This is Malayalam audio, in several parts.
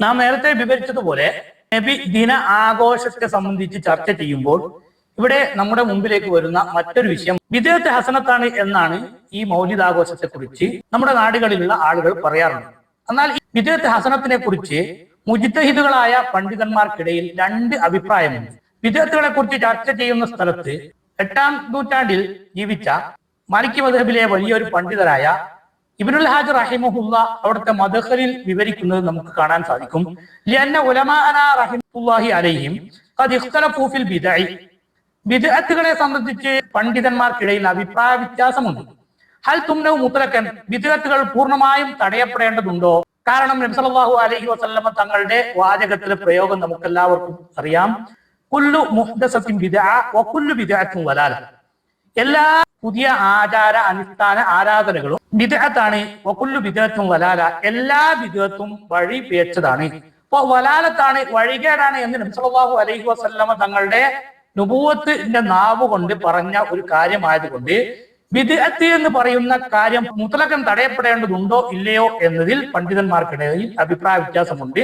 നാം നേരത്തെ വിവരിച്ചതുപോലെ നബി ദിന ആഘോഷത്തെ സംബന്ധിച്ച് ചർച്ച ചെയ്യുമ്പോൾ ഇവിടെ നമ്മുടെ മുമ്പിലേക്ക് വരുന്ന മറ്റൊരു വിഷയം വിദേഹത്തെ ഹസനത്താണ് എന്നാണ് ഈ മൗലികാഘോഷത്തെ കുറിച്ച് നമ്മുടെ നാടുകളിലുള്ള ആളുകൾ പറയാറുണ്ട്. എന്നാൽ ഈ വിദേഹത്തെ ഹസനത്തിനെ കുറിച്ച് മുജിത്തഹിദുകളായ പണ്ഡിതന്മാർക്കിടയിൽ രണ്ട് അഭിപ്രായമുണ്ട്. വിദേഹത്തുകളെ കുറിച്ച് ചർച്ച ചെയ്യുന്ന സ്ഥലത്ത് എട്ടാം നൂറ്റാണ്ടിൽ ജീവിച്ച മാലിക് മദഹബിലെ വലിയൊരു പണ്ഡിതരായ ഇബ്നുൽ ഹാജ് റഹിമുല്ല അവിടുത്തെ മദഹലിൽ വിവരിക്കുന്നത് നമുക്ക് കാണാൻ സാധിക്കും. ലിയന്ന അലൈഹിം ഫിൽ ബിദഅത്തുകളെ സംബന്ധിച്ച് പണ്ഡിതന്മാർക്കിടയിൽ അഭിപ്രായ വ്യത്യാസമുണ്ട്. ഹൽ തുമ്നവ് മുത്തലക്കൻ ബിദഅത്തുകൾ പൂർണമായും തടയപ്പെടേണ്ടതുണ്ടോ? കാരണം നബ്സലാഹു അലൈഹി വസല്ലമ തങ്ങളുടെ വാചകത്തിലെ പ്രയോഗം നമുക്കെല്ലാവർക്കും അറിയാം. കുല്ലു മുഹ്ദസത്തിൻ ബിദഅ വ കുല്ലു എല്ലാ പുതിയ ആചാര അനുഷ്ഠാന ആരാധനകളും വിദേഹത്താണ് ഒക്കുല്ലു വിദേഹത്തും വലാല. എല്ലാ വിദേഹത്തും വഴി പേച്ചതാണ് അപ്പൊ വലാലത്താണ് വഴികേടാണ് എന്ന് നബ്സലാഹു അലൈഹി വസല്ലമ തങ്ങളുടെ നുപൂവത്തിന്റെ നാവ് കൊണ്ട് പറഞ്ഞ ഒരു കാര്യമായതുകൊണ്ട് വിദേഹത്ത് എന്ന് പറയുന്ന കാര്യം മുത്തലക്കം തടയപ്പെടേണ്ടതുണ്ടോ ഇല്ലയോ എന്നതിൽ പണ്ഡിതന്മാർക്കിടയിൽ അഭിപ്രായ വ്യത്യാസമുണ്ട്.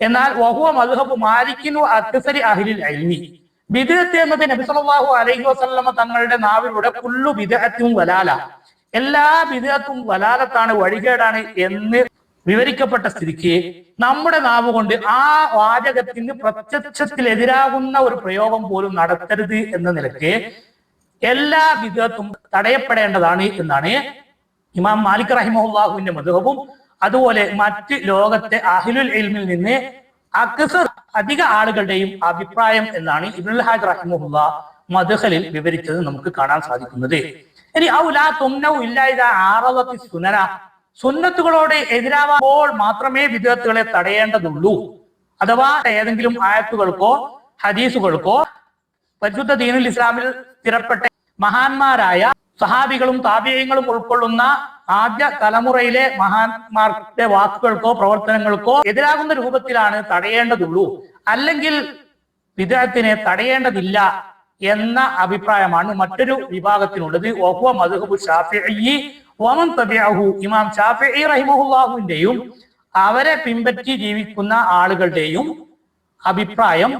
എന്നാൽ വഹുവ മധുഹബ് മാലിക്കിനു അക്സരി അഹിലിൽ അൽമി. ബിദഅത്ത് എന്നത് നബി സല്ലല്ലാഹു അലൈഹി വസല്ലമ തങ്ങളുടെ നാവിലൂടെ കുല്ലു ബിദഹത്തും വലാല. എല്ലാ ബിദഹത്തും വലാലത്താണ് വഴികേടാണ് എന്ന് വിവരിക്കപ്പെട്ട സ്ഥിതിക്ക് നമ്മുടെ നാവ് കൊണ്ട് ആ വാചകത്തിന് പ്രത്യക്ഷത്തിലെതിരാകുന്ന ഒരു പ്രയോഗം പോലും നടത്തരുത് എന്ന നിലയ്ക്ക് എല്ലാ വിധത്തും തടയപ്പെടേണ്ടതാണ് എന്നാണ് ഇമാം മാലിക് റഹിമുല്ലാഹുവിന്റെ മധുഹവും. അതുപോലെ മറ്റ് ലോകത്തെ അഹിലുൽ ഇൽമിൽ നിന്ന് അക്സർ അധിക ആളുകളുടെയും അഭിപ്രായം എന്നാണ് ഇബ്നുൽ ഹാജ് റഹിമുല്ല മധുഹലിൽ വിവരിച്ചത് നമുക്ക് കാണാൻ സാധിക്കുന്നത്. ഇനി ഔലാ ഇല്ലാ ഇല്ലായത ആറവത്തി സുനന. സുന്നത്തുകളോട് എതിരാവുമ്പോൾ മാത്രമേ വിദഗ്ധകളെ തടയേണ്ടതുള്ളൂ. അഥവാ ഏതെങ്കിലും ആയത്തുകൾക്കോ ഹദീസുകൾക്കോ പരിശുദ്ധ ദീനുൽ ഇസ്ലാമിൽ സ്ഥിരപ്പെട്ട മഹാന്മാരായ സഹാബികളും താബിഈങ്ങളും ഉൾക്കൊള്ളുന്ന ആദ്യ തലമുറയിലെ മഹാന്മാരുടെ വാക്കുകൾക്കോ പ്രവർത്തനങ്ങൾക്കോ എതിരാകുന്ന രൂപത്തിലാണ് തടയേണ്ടതുള്ളൂ. അല്ലെങ്കിൽ വിദേഹത്തിനെ തടയേണ്ടതില്ല എന്ന അഭിപ്രായമാണ് മറ്റൊരു വിഭാഗത്തിനുള്ളത്. ഒഹ്വ മധുഹബു ഷാഫി വമൻ തബിഅഹു ഇമാം ഷാഫി റഹിമഹുല്ലാഹുവിന്റെയും അവരെ പിൻപറ്റി ജീവിക്കുന്ന ആളുകളുടെയും അഭിപ്രായം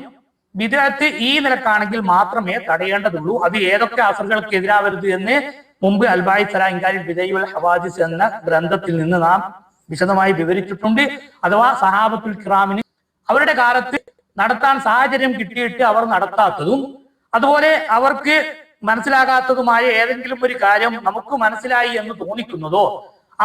വിദേഹത്ത് ഈ നിലക്കാണെങ്കിൽ മാത്രമേ തടയേണ്ടതുള്ളൂ. അത് ഏതൊക്കെ അസറുകൾക്ക് എതിരാവരുത് എന്ന് മുമ്പ് അൽബായി സലാഹിൻകാരി വിജയുൽ ഹവാദിസ് എന്ന ഗ്രന്ഥത്തിൽ നിന്ന് നാം വിശദമായി വിവരിച്ചിട്ടുണ്ട്. അഥവാ സഹാബത്തുൽ കിറാമിന് അവരുടെ കാലത്ത് നടത്താൻ സാഹചര്യം കിട്ടിയിട്ട് അവർ നടത്താത്തതും അതുപോലെ അവർക്ക് മനസ്സിലാകാത്തതുമായ ഏതെങ്കിലും ഒരു കാര്യം നമുക്ക് മനസ്സിലായി എന്ന് തോന്നിക്കുന്നതോ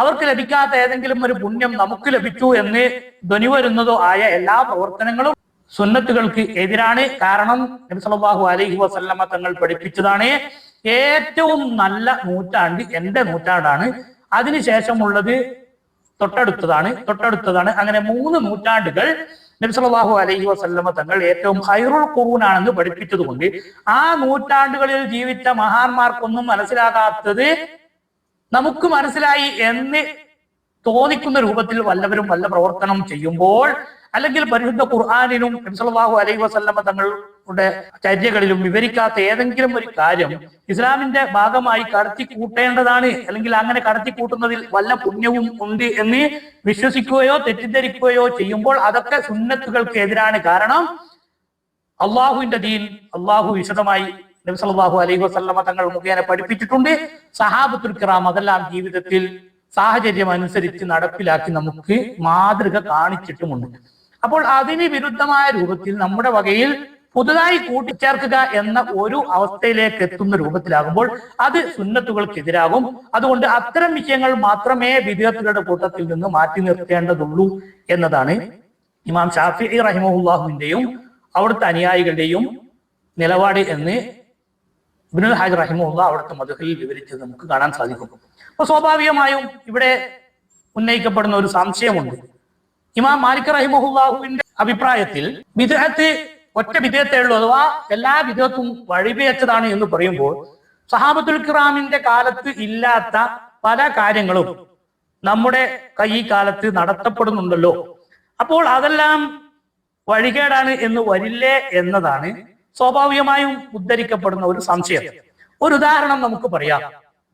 അവർക്ക് ലഭിക്കാത്ത ഏതെങ്കിലും ഒരു പുണ്യം നമുക്ക് ലഭിച്ചു എന്ന് ധ്വനി വരുന്നതോ ആയ എല്ലാ പ്രവർത്തനങ്ങളും സുന്നത്തുകൾക്ക് എതിരാണ്. കാരണം നബി സല്ലല്ലാഹു അലൈഹി വസല്ലമ തങ്ങൾ പഠിപ്പിച്ചതാണ്. ഏറ്റവും നല്ല നൂറ്റാണ്ട് എന്റെ നൂറ്റാണ്ടാണ്. അതിനുശേഷമുള്ളത് തൊട്ടടുത്തതാണ് തൊട്ടടുത്തതാണ്. അങ്ങനെ മൂന്ന് നൂറ്റാണ്ടുകൾ നബി സല്ലല്ലാഹു അലൈഹി വസല്ലമ തങ്ങൾ ഏറ്റവും ഹൈറുൽ ഖുറൂനാണെന്ന് പഠിപ്പിച്ചതുകൊണ്ട് ആ നൂറ്റാണ്ടുകളിൽ ജീവിച്ച മഹാന്മാർക്കൊന്നും മനസ്സിലാകാത്തത് നമുക്ക് മനസ്സിലായി എന്ന് തോന്നിക്കുന്ന രൂപത്തിൽ വല്ലവരും വല്ല പ്രവർത്തനം ചെയ്യുമ്പോൾ അല്ലെങ്കിൽ പരിശുദ്ധ ഖുർആാനിനും നബ്സല്ലാഹു അലൈഹി വസല്ലമ തങ്ങളുടെ ചര്യകളിലും വിവരിക്കാത്ത ഏതെങ്കിലും ഒരു കാര്യം ഇസ്ലാമിന്റെ ഭാഗമായി കടത്തി കൂട്ടേണ്ടതാണ് അല്ലെങ്കിൽ അങ്ങനെ കടത്തി കൂട്ടുന്നതിൽ വല്ല പുണ്യവും ഉണ്ട് എന്ന് വിശ്വസിക്കുകയോ തെറ്റിദ്ധരിക്കുകയോ ചെയ്യുമ്പോൾ അതൊക്കെ സുന്നത്തുകൾക്ക് എതിരാണ്. കാരണം അള്ളാഹുവിന്റെ ദീൻ അള്ളാഹു വിശദമായി നബി സല്ലല്ലാഹു അലൈഹി വസല്ലമ തങ്ങൾ മുഖേന പഠിപ്പിച്ചിട്ടുണ്ട്. സഹാബത്തുൽ കിറാം അതെല്ലാം ജീവിതത്തിൽ സാഹചര്യം അനുസരിച്ച് നടപ്പിലാക്കി നമുക്ക് മാതൃക കാണിച്ചിട്ടുമുണ്ട്. അപ്പോൾ അതിന് വിരുദ്ധമായ രൂപത്തിൽ നമ്മുടെ വകയിൽ പുതുതായി കൂട്ടിച്ചേർക്കുക എന്ന ഒരു അവസ്ഥയിലേക്ക് എത്തുന്ന രൂപത്തിലാകുമ്പോൾ അത് സുന്നത്തുകൾക്കെതിരാകും. അതുകൊണ്ട് അത്തരം വിഷയങ്ങൾ മാത്രമേ വിദ്യാർത്ഥികളുടെ കൂട്ടത്തിൽ നിന്ന് മാറ്റി നിർത്തേണ്ടതുള്ളൂ എന്നതാണ് ഇമാം ഷാഫി റഹിമുല്ലാഹുവിന്റെയും അവിടുത്തെ അനുയായികളുടെയും നിലപാട് എന്ന് ഇബ്നുൽ ഹാജ് റഹിമുല്ല അവിടുത്തെ മധുഹയിൽ വിവരിച്ചത് നമുക്ക് കാണാൻ സാധിക്കും. അപ്പൊ സ്വാഭാവികമായും ഇവിടെ ഉന്നയിക്കപ്പെടുന്ന ഒരു സംശയമുണ്ട്. ഇമാം മാലിക് റഹിമുല്ലാഹുവിന്റെ അഭിപ്രായത്തിൽ വിദേഹത്ത് ഒറ്റ വിധേയത്തേ ഉള്ളൂ അഥവാ എല്ലാ വിധത്തും വഴിപേച്ചതാണ് എന്ന് പറയുമ്പോൾ സഹാബത്തുൽ ഖിറാമിന്റെ കാലത്ത് ഇല്ലാത്ത പല കാര്യങ്ങളും നമ്മുടെ കൈ കാലത്ത് നടത്തപ്പെടുന്നുണ്ടല്ലോ. അപ്പോൾ അതെല്ലാം വഴികേടാണ് എന്ന് വരില്ലേ എന്നതാണ് സ്വാഭാവികമായും ഉദ്ധരിക്കപ്പെടുന്ന ഒരു സംശയം. ഒരു ഉദാഹരണം നമുക്ക് പറയാം.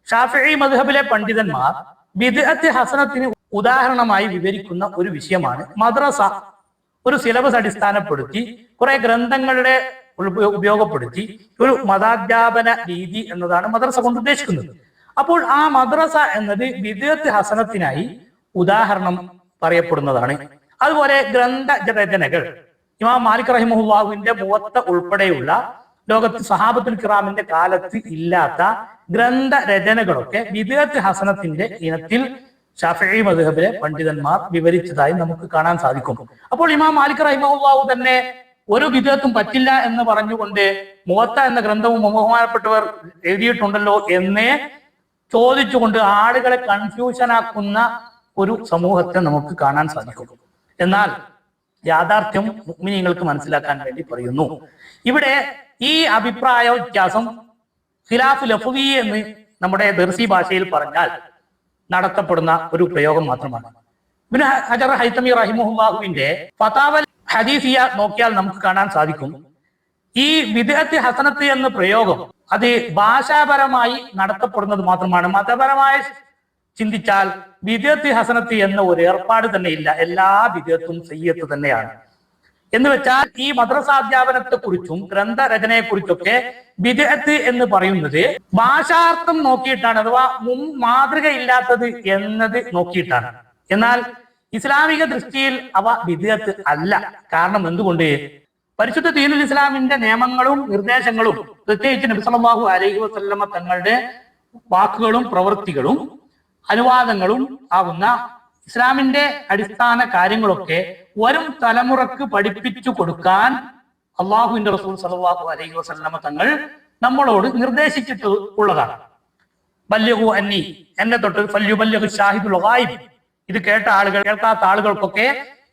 ഷാഫി മധുഹബിലെ പണ്ഡിതന്മാർ ബിദ്അത്ത് ഹസനത്തിന് ഉദാഹരണമായി വിവരിക്കുന്ന ഒരു വിഷയമാണ് മദ്രസ. ഒരു സിലബസ് അടിസ്ഥാനപ്പെടുത്തി കുറെ ഗ്രന്ഥങ്ങളുടെ ഉപ- ഉപയോഗപ്പെടുത്തി ഒരു മതാധ്യാപന രീതി എന്നതാണ് മദ്രസ കൊണ്ട് ഉദ്ദേശിക്കുന്നത്. അപ്പോൾ ആ മദ്രസ എന്നത് വിദഗ്ധ ഹസനത്തിനായി ഉദാഹരണം പറയപ്പെടുന്നതാണ്. അതുപോലെ ഗ്രന്ഥ രചനകൾ ഇമാം മാലിക് റഹിമുല്ലാഹുവിന്റെ മുവത്ത ഉൾപ്പെടെയുള്ള ലോകത്ത് സഹാബത്തുൽ കിറാമിന്റെ കാലത്ത് ഇല്ലാത്ത ഗ്രന്ഥ രചനകളൊക്കെ വിദേത്ത് ഹസനത്തിന്റെ ഇനത്തിൽ ഷാഫി മധുഹബിലെ പണ്ഡിതന്മാർ വിവരിച്ചതായി നമുക്ക് കാണാൻ സാധിക്കും. അപ്പോൾ ഇമാം മാലിക് റഹിമാവു തന്നെ ഒരു വിധേയത്വം പറ്റില്ല എന്ന് പറഞ്ഞുകൊണ്ട് മുവത്ത എന്ന ഗ്രന്ഥവും ബഹുമാനപ്പെട്ടവർ എഴുതിയിട്ടുണ്ടല്ലോ എന്നേ ചോദിച്ചുകൊണ്ട് ആളുകളെ കൺഫ്യൂഷൻ ആക്കുന്ന ഒരു സമൂഹത്തെ നമുക്ക് കാണാൻ സാധിക്കും. എന്നാൽ യാഥാർത്ഥ്യം മുഗ്മിനിങ്ങൾക്ക് മനസ്സിലാക്കാൻ വേണ്ടി പറയുന്നു. ഇവിടെ ഈ അഭിപ്രായ വ്യത്യാസം ഖിലാഫ് ലഫുവി എന്ന് നമ്മുടെ ദർസി ഭാഷയിൽ പറഞ്ഞാൽ നടത്തപ്പെടുന്ന ഒരു പ്രയോഗം മാത്രമാണ്. പിന്നെ ഹജർ ഹൈത്തമി റഹിമുഹുബാഹുവിന്റെ ഫതാവൽ ഹദീസിയ നോക്കിയാൽ നമുക്ക് കാണാൻ സാധിക്കും. ഈ വിദേഹത്തെ ഹസനത്ത് എന്ന പ്രയോഗം അത് ഭാഷാപരമായി നടത്തപ്പെടുന്നത് മാത്രമാണ്. മതപരമായി ചിന്തിച്ചാൽ വിദേഹത്തി ഹസനത്ത് എന്ന ഒരു ഏർപ്പാട് തന്നെ ഇല്ല. എല്ലാ വിദേഹത്തും സയ്യത്ത് തന്നെയാണ്. എന്ന് വെച്ചാൽ ഈ മദ്രസാധ്യാപനത്തെ കുറിച്ചും ഗ്രന്ഥരചനയെ കുറിച്ചൊക്കെ എന്ന് പറയുന്നത് ഭാഷാർത്ഥം നോക്കിയിട്ടാണ് അഥവാ മുൻ മാതൃകയില്ലാത്തത് എന്നത് നോക്കിയിട്ടാണ്. എന്നാൽ ഇസ്ലാമിക ദൃഷ്ടിയിൽ അവ വിദേഹത്ത് അല്ല. കാരണം എന്തുകൊണ്ട്? പരിശുദ്ധ ദീനുൽ ഇസ്ലാമിന്റെ നിയമങ്ങളും നിർദ്ദേശങ്ങളും പ്രത്യേകിച്ച് നബി സല്ലല്ലാഹു അലൈഹി വസല്ലമ തങ്ങളുടെ വാക്കുകളും പ്രവൃത്തികളും അനുവാദങ്ങളും ആവുന്ന ഇസ്ലാമിന്റെ അടിസ്ഥാന കാര്യങ്ങളൊക്കെ വരും തലമുറയ്ക്ക് പഠിപ്പിച്ചു കൊടുക്കാൻ അള്ളാഹുവിന്റെ റസൂൽ സല്ലല്ലാഹു അലൈഹി വസല്ലമ തങ്ങൾ നമ്മളോട് നിർദ്ദേശിച്ചിട്ട് ഉള്ളതാണ്. ബല്യഹു അന്നി എന്നെ തൊട്ട് ഫല്യുബല്യഹു ഷാഹിദുൽ ഗായിബ്. ഇത് കേട്ട ആളുകൾ കേൾക്കാത്ത ആളുകൾക്കൊക്കെ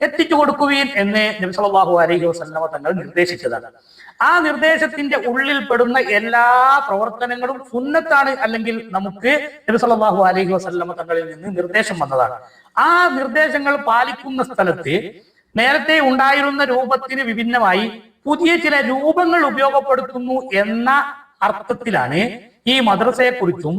എത്തിച്ചു കൊടുക്കുവീൻ എന്ന് നബി സല്ലല്ലാഹു അലൈഹി വസല്ലമ തങ്ങൾ നിർദ്ദേശിച്ചതാണ്. ആ നിർദ്ദേശത്തിന്റെ ഉള്ളിൽ പെടുന്ന എല്ലാ പ്രവർത്തനങ്ങളും സുന്നത്താണ് അല്ലെങ്കിൽ നമുക്ക് നബി സല്ലല്ലാഹു അലൈഹി വസല്ലമ തങ്ങളിൽ നിന്ന് നിർദ്ദേശം വന്നതാണ്. ആ നിർദ്ദേശങ്ങൾ പാലിക്കുന്ന സ്ഥലത്ത് നേരത്തെ ഉണ്ടായിരുന്ന രൂപത്തിന് വിഭിന്നമായി പുതിയ ചില രൂപങ്ങൾ ഉപയോഗപ്പെടുത്തുന്നു എന്ന അർത്ഥത്തിലാണ് ഈ മദ്രസയെക്കുറിച്ചും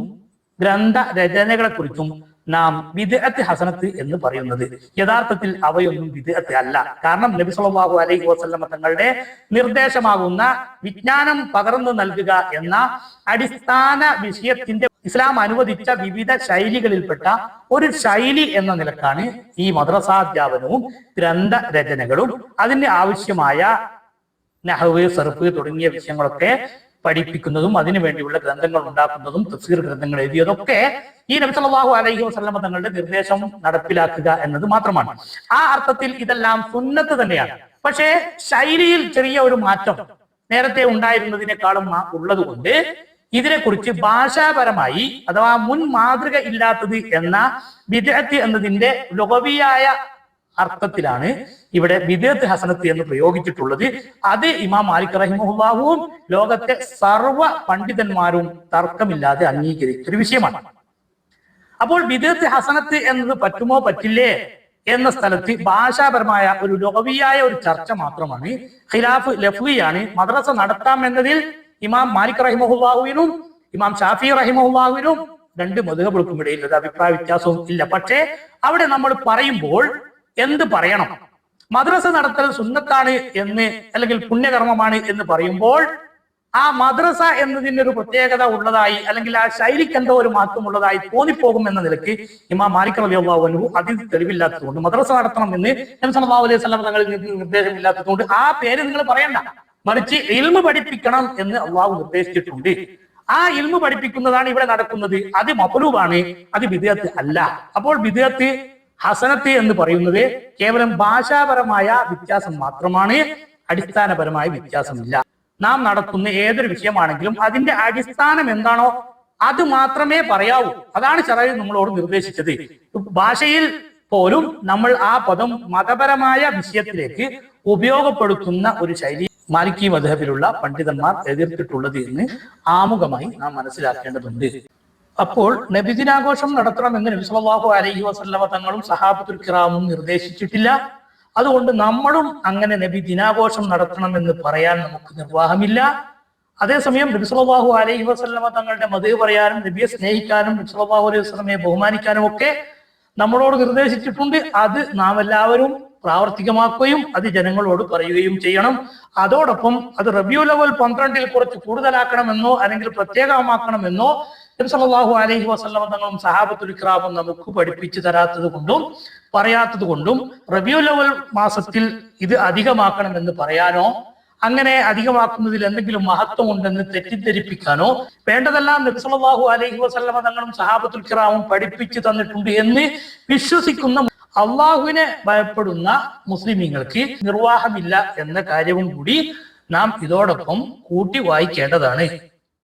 ഗ്രന്ഥ രചനകളെക്കുറിച്ചും നാം വിദേഹത്തെ ഹസനത്ത് എന്ന് പറയുന്നത്. യഥാർത്ഥത്തിൽ അവയൊന്നും വിദേഹത്തെ അല്ല. കാരണം നബി സല്ലല്ലാഹു അലൈഹി വസല്ലമ തങ്ങളുടെ നിർദ്ദേശമാകുന്ന വിജ്ഞാനം പകർന്നു നൽകുക എന്ന അടിസ്ഥാന വിഷയത്തിന്റെ ഇസ്ലാം അനുവദിച്ച വിവിധ ശൈലികളിൽപ്പെട്ട ഒരു ശൈലി എന്ന നിലക്കാണ് ഈ മദ്രസാധ്യാപനവും ഗ്രന്ഥ രചനകളും. അതിന് ആവശ്യമായ നഹവ് സർഫ് തുടങ്ങിയ വിഷയങ്ങളൊക്കെ പഠിപ്പിക്കുന്നതും അതിനു വേണ്ടിയുള്ള ഗ്രന്ഥങ്ങൾ ഉണ്ടാക്കുന്നതും തഫ്സീർ ഗ്രന്ഥങ്ങൾ എഴുതിയതൊക്കെ ഈ നബി സല്ലല്ലാഹു അലൈഹി വസല്ലമ തങ്ങളുടെ നിർദ്ദേശം നടപ്പിലാക്കുക എന്നത് മാത്രമാണ്. ആ അർത്ഥത്തിൽ ഇതെല്ലാം സുന്നത്ത് തന്നെയാണ്. പക്ഷേ ശൈലിയിൽ ചെറിയ ഒരു മാറ്റം നേരത്തെ ഉണ്ടായിരുന്നതിനേക്കാളും ഉള്ളത് ഉള്ളതുകൊണ്ട് ഇതിനെക്കുറിച്ച് ഭാഷാപരമായി അഥവാ മുൻ മാതൃക ഇല്ലാത്തത് എന്ന വിദഗ്ധ എന്നതിന്റെ ലോകവിയായ അർത്ഥത്തിലാണ് ഇവിടെ വിദേത്ത് ഹസനത്ത് എന്ന് പ്രയോഗിച്ചിട്ടുള്ളത്. അത് ഇമാം മാലിക് റഹിമുല്ലാഹുവും ലോകത്തെ സർവ പണ്ഡിതന്മാരും തർക്കമില്ലാതെ അംഗീകരിച്ച ഒരു വിഷയമാണ്. അപ്പോൾ വിദേത്ത് ഹസനത്ത് എന്നത് പറ്റുമോ പറ്റില്ലേ എന്ന സ്ഥലത്ത് ഭാഷാപരമായ ഒരു ലോകവിയായ ഒരു ചർച്ച മാത്രമാണ്. ഖിലാഫ് ലഫ്ലിയാണ് മദ്രസ നടത്താം എന്നതിൽ ഇമാം മാലിക് റഹിമഹുല്ലാഹുവിനും ഇമാം ഷാഫി റഹിമഹുല്ലാഹുവിനും രണ്ട് മധുഹബുൾക്കും ഇടയിൽ ഒരു അഭിപ്രായ വ്യത്യാസവും ഇല്ല. പക്ഷേ അവിടെ നമ്മൾ പറയുമ്പോൾ എന്ത് പറയണം? മദ്രസ നടത്തൽ സുന്നത്താണ് എന്ന് അല്ലെങ്കിൽ പുണ്യകർമ്മമാണ് എന്ന് പറയുമ്പോൾ ആ മദ്രസ എന്നതിന് ഒരു പ്രത്യേകത ഉള്ളതായി അല്ലെങ്കിൽ ആ ശൈലിക്ക് എന്തോ ഒരു മാറ്റം ഉള്ളതായി തോന്നിപ്പോകും എന്ന നിലയ്ക്ക് ഇമാം മാലിക് റളിയല്ലാഹു അൻഹു അതിൽ തെളിവില്ലാത്തതുകൊണ്ട് മദ്രസ നടത്തണം എന്ന് നബി സല്ലല്ലാഹു അലൈഹി വസല്ലം തങ്ങളിൽ നിർദ്ദേശമില്ലാത്തതുകൊണ്ട് ആ പേര് നിങ്ങൾ പറയണ്ട. മറിച്ച് ഇൽമ പഠിപ്പിക്കണം എന്ന് അള്ളാഹു നിർദ്ദേശിച്ചിട്ടുണ്ട്. ആ ഇൽമ പഠിപ്പിക്കുന്നതാണ് ഇവിടെ നടക്കുന്നത്. അത് മപലൂബാണ് അത് വിദേഹത്ത് അല്ല. അപ്പോൾ വിദേഹത്ത് ഹസനത്ത് എന്ന് പറയുന്നത് കേവലം ഭാഷാപരമായ വ്യത്യാസം മാത്രമാണ് അടിസ്ഥാനപരമായ വ്യത്യാസമില്ല. നാം നടത്തുന്ന ഏതൊരു വിഷയമാണെങ്കിലും അതിന്റെ അടിസ്ഥാനം എന്താണോ അത് മാത്രമേ പറയാവൂ. അതാണ് ചെറിയ നമ്മളോട് നിർദ്ദേശിച്ചത്. ഭാഷയിൽ പോലും നമ്മൾ ആ പദം മതപരമായ വിഷയത്തിലേക്ക് ഉപയോഗപ്പെടുത്തുന്ന ഒരു ശൈലി മാലിക്കി മധബിലുള്ള പണ്ഡിതന്മാർ എതിർത്തിട്ടുള്ളത് എന്ന് ആമുഖമായി നാം മനസ്സിലാക്കേണ്ടതുണ്ട്. അപ്പോൾ നബിദിനാഘോഷം നടത്തണമെന്ന് നബി സല്ലല്ലാഹു അലൈഹി വസല്ലമ തങ്ങളും സഹാബത്തുൽ കിറാമും നിർദ്ദേശിച്ചിട്ടില്ല. അതുകൊണ്ട് നമ്മളും അങ്ങനെ നബി ദിനാഘോഷം നടത്തണമെന്ന് പറയാൻ നമുക്ക് നിർവാഹമില്ല. അതേസമയം നബി അലൈഹി വസല്ലമ തങ്ങളുടെ മതേ പറയാനും നബിയെ സ്നേഹിക്കാനും നബി അലൈഹി വസല്ലമയെ ബഹുമാനിക്കാനും ഒക്കെ നമ്മളോട് നിർദ്ദേശിച്ചിട്ടുണ്ട്. അത് നാം എല്ലാവരും പ്രാവർത്തികമാക്കുകയും അത് ജനങ്ങളോട് പറയുകയും ചെയ്യണം. അതോടൊപ്പം അത് റബ്യൂ ലെവൽ പന്ത്രണ്ടിൽ കുറച്ച് കൂടുതലാക്കണമെന്നോ അല്ലെങ്കിൽ പ്രത്യേകമാക്കണമെന്നോ നബി സല്ലല്ലാഹു അലൈഹി വസല്ലമ തങ്ങളും സഹാബത്തുൽ ഇക്രാമും നമുക്ക് പഠിപ്പിച്ചു തരാത്തത് കൊണ്ടും പറയാത്തത് കൊണ്ടും റബിയു ലെവൽ മാസത്തിൽ ഇത് അധികമാക്കണമെന്ന് പറയാനോ അങ്ങനെ അധികമാക്കുന്നതിൽ എന്തെങ്കിലും മഹത്വം ഉണ്ടെന്ന് തെറ്റിദ്ധരിപ്പിക്കാനോ വേണ്ടതെല്ലാം നബി സല്ലല്ലാഹു അലൈഹി വസല്ലമ തങ്ങളും സഹാബത്തുൽ ഇക്രാമും പഠിപ്പിച്ചു തന്നിട്ടുണ്ട് എന്ന് വിശ്വസിക്കുന്ന അള്ളാഹുവിനെ ഭയപ്പെടുന്ന മുസ്ലിമീങ്ങൾക്ക് നിർവാഹമില്ല എന്ന കാര്യവും കൂടി നാം ഇതോടൊപ്പം കൂട്ടി വായിക്കേണ്ടതാണ്.